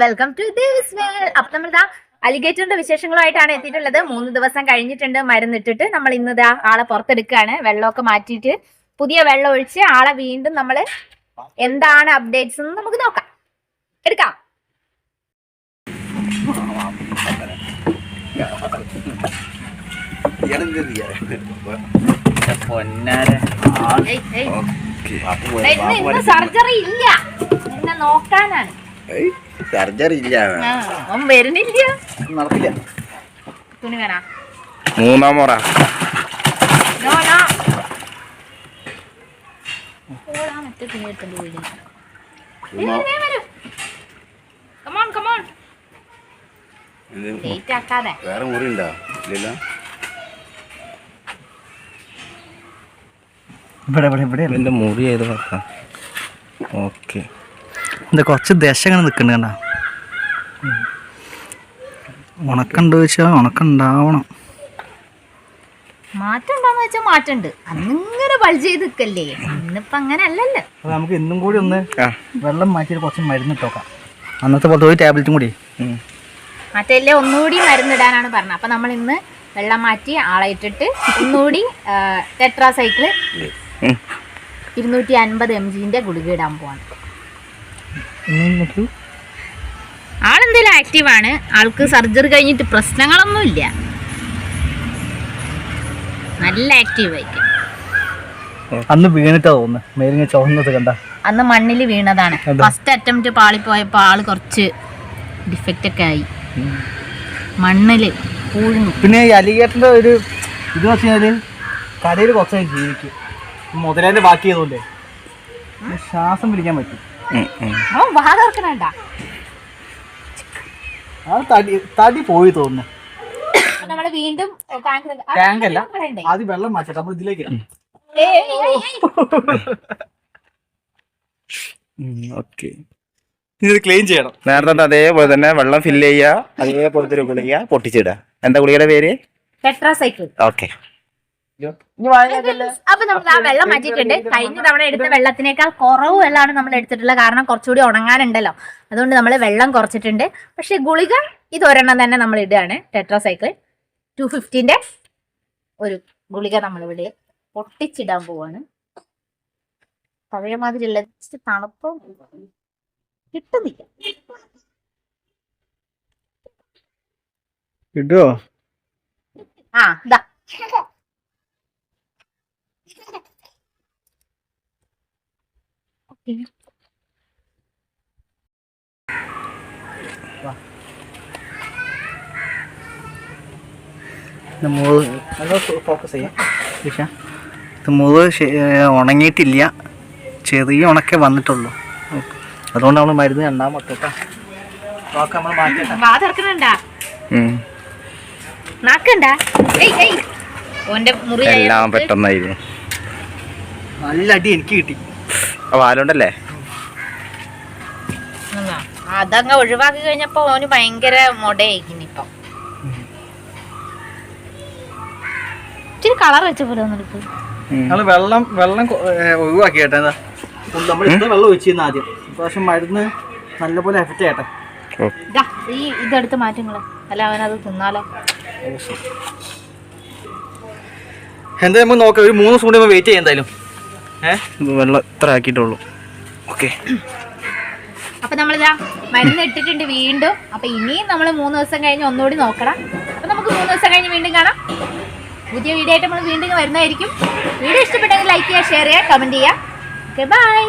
Welcome to Davis വേൾ അപ്പൊ നമ്മളിതാ അലിഗേറ്ററിന്റെ വിശേഷങ്ങളുമായിട്ടാണ് എത്തിയിട്ടുള്ളത്. മൂന്ന് ദിവസം കഴിഞ്ഞിട്ടുണ്ട് മരുന്നിട്ടിട്ട് നമ്മൾ ഇന്ന് ഇതാ ആളെ പുറത്തെടുക്കുകയാണ്. വെള്ളമൊക്കെ മാറ്റിയിട്ട് പുതിയ വെള്ളം ഒഴിച്ച് ആളെ വീണ്ടും നമ്മൾ എന്താണ് അപ്ഡേറ്റ്സ് എന്ന് നമുക്ക് നോക്കാം. എടുക്കാം. സർജറി ഇല്ല. എന്നെ നോക്കാനാണ്. സർജറി ഇല്ല അവൻ വരുന്നില്ല. നടക്കില്ല. തുണി വേണ മൂന്നാം മുറ. മറ്റേ തുണി എടുത്തോണ്ട് പോയി കമോൺ കമോൺ വേറെ മുറി ഉണ്ടോ ഇല്ലല്ലോ. ഇവിടെ ഇവിടെ ഇവിടെ എന്റെ മുറി ഏത് പക്കാം ഓക്കെ എന്താ കുറച്ച് ദശ ഇങ്ങനെ നിൽക്കുന്നുണ്ട് കണ്ട? ഉണക്കുണ്ടോ ചോദിച്ചാൽ ഉണക്കുണ്ടാവണം. മാറ്റം വെച്ചാൽ മാറ്റണ്ട്. അന്നിങ്ങനെ ബൾജ് ചെയ്ത് നിൽക്കല്ലേ ഇന്നിപ്പോ അങ്ങനെ അല്ലല്ലോ. അപ്പോൾ നമുക്ക് ഇന്നും കൂടി ഒന്ന് വെള്ളം മാറ്റിയിട്ട് കുറച്ച് മരുന്ന് ഇട്ടോക്കാം അന്നത്തെ പോലത്തെ ഒരു ടാബ്ലറ്റും കൂടി. ഒന്നുകൂടി മരുന്നിടാനാണ് പറഞ്ഞത്. അപ്പൊ നമ്മൾ ഇന്ന് വെള്ളം മാറ്റി ആളെ ഇട്ടിട്ട് ഒന്നുകൂടി ടെട്രാസൈക്കിൾ ഉം. ഇരുന്നൂറ്റി അൻപത് എം ജിന്റെ ഗുളിക ഇടാൻ പോവാണ്. ആളെന്തായാലും ആക്റ്റീവാണ്? ആൾക്ക് സർജറി കഴിഞ്ഞിട്ട് പ്രശ്നങ്ങളൊന്നുമില്ല. നല്ല ആക്റ്റീവ് ആയിരിക്കും അന്ന് വീണിട്ടാ തോന്നുന്നു. മേലിങ്ങനെ ചുവന്നത് കണ്ട. അന്ന് മണ്ണിൽ വീണതാണ്. ഫസ്റ്റ് അറ്റംപ്റ്റ് പാളിപ്പോയപ്പോൾ ആൾ കുറച്ച് ഡിഫക്റ്റ് ഒക്കെ ആയി. മണ്ണിൽ പൂഴുന്നു. പിന്നെ ഈ അലിഗേറ്ററിന്റെ ഒരു ഇത് വെച്ച് കഴിഞ്ഞാൽ കടയിൽ കുറച്ചായി ജീവിക്കും. മുതലേ ബാക്കി ചെയ്തോണ്ടേ ശ്വാസം പിടിക്കാൻ പറ്റും. അവൻ വാ തുറക്കണണ്ട. ആ തടി തടി പോയി തോന്നുന്നു. നമ്മൾ വീണ്ടും ടാങ്ക് ടാങ്ക് അല്ല ആദ്യം വെള്ളം മാറ്റട്ടെ നമ്മൾ ഇതിലേക്ക്. ഓക്കെ ഇനി ഇത് ക്ലീൻ ചെയ്യണം. നേരത്തെ അതേപോലെ തന്നെ വെള്ളം ഫില്ല് ചെയ്യുക അതേപോലത്തെ ഒരു ഗുളിക പൊട്ടിച്ചിടുക. എന്താ ഗുളികയുടെ പേര്? ടെട്രാസൈക്കിൾ ഓക്കെ അപ്പൊ നമ്മൾ ആ വെള്ളം മാറ്റിയിട്ടുണ്ട്. കഴിഞ്ഞ തവണ എടുത്ത വെള്ളത്തിനേക്കാൾ കുറവ് വെള്ളമാണ് നമ്മൾ എടുത്തിട്ടുള്ളത് കാരണം കുറച്ചുകൂടി ഉണങ്ങാനുണ്ടല്ലോ. അതുകൊണ്ട് നമ്മൾ വെള്ളം കുറച്ചിട്ടുണ്ട്. പക്ഷെ ഗുളിക ഇത് ഒരെണ്ണം തന്നെ നമ്മൾ ഇടുകയാണ്. ടെട്രാസൈക്കിൾ ടു ഫിഫ്റ്റീന്റെ ഒരു ഗുളിക നമ്മൾ ഇവിടെ പൊട്ടിച്ചിടാൻ പോവാണ്. പഴയ മാതിരിയുള്ള തണുപ്പും കിട്ടുന്നില്ല. കിട്ടുമോ ആ ഇതാ ഇത് മുൾ ഫോക്കസ് ചെയ്യാം ഇത് ഉണങ്ങിയിട്ടില്ല. ചെറിയ ഉണക്കേ വന്നിട്ടുള്ളൂ. അതുകൊണ്ട് നമ്മൾ മരുന്ന് രണ്ടാം നോക്കാം നമ്മൾ മാറ്റിയിട്ടാ വാ തുറക്കണണ്ടാ നാക്കണ്ട? ഏയ് ഏയ്. ഓന്റെ മുറി എല്ലാം പെട്ടെന്നായിരുന്നു നല്ല അടി എനിക്ക് കിട്ടി. വാലുണ്ടല്ലേ? അതങ്ങ് ഒഴിവാക്കി കഴിഞ്ഞപ്പോ ഓന് ഭയങ്കര മൊടയായിരിക്കുന്നു ഇപ്പൊ. ഇച്ചിരി കളർ വെച്ച പോലെ ഒന്നെടുക്കും വെള്ളം വെള്ളം ഒഴിവാക്കി കേട്ടോ എന്താ നമ്മൾ ഇത്ര വെള്ളം ഒഴിച്ചിരുന്നു ആദ്യം. ഇപ്രാവശ്യം മരുന്ന് നല്ലപോലെ എഫക്റ്റ് ചെയ്യട്ടെ. ഈ ഇതെടുത്ത് മാറ്റുങ്ങൾ അല്ല അവനത് തിന്നാലോ. എന്താ നമുക്ക് നോക്കാം. ഒരു മൂന്ന് ദിവസം കൂടി വെയിറ്റ് ചെയ്യാം എന്തായാലും. വെള്ളം ഇത്ര ആക്കിയിട്ടുള്ളൂ. ഓക്കെ. അപ്പൊ നമ്മളിതാ മരുന്ന് ഇട്ടിട്ടുണ്ട് വീണ്ടും. അപ്പൊ ഇനിയും നമ്മൾ മൂന്ന് ദിവസം കഴിഞ്ഞ് ഒന്നുകൂടി നോക്കണം. അപ്പൊ നമുക്ക് മൂന്ന് ദിവസം കഴിഞ്ഞ് വീണ്ടും കാണാം. പുതിയ വീഡിയോ ആയിട്ട് നമ്മൾ വീണ്ടും വരുന്നതായിരിക്കും. വീഡിയോ ഇഷ്ടപ്പെട്ടെങ്കിൽ ലൈക്ക് ചെയ്യുക ഷെയർ ചെയ്യുക കമന്റ് ചെയ്യുക. Okay bye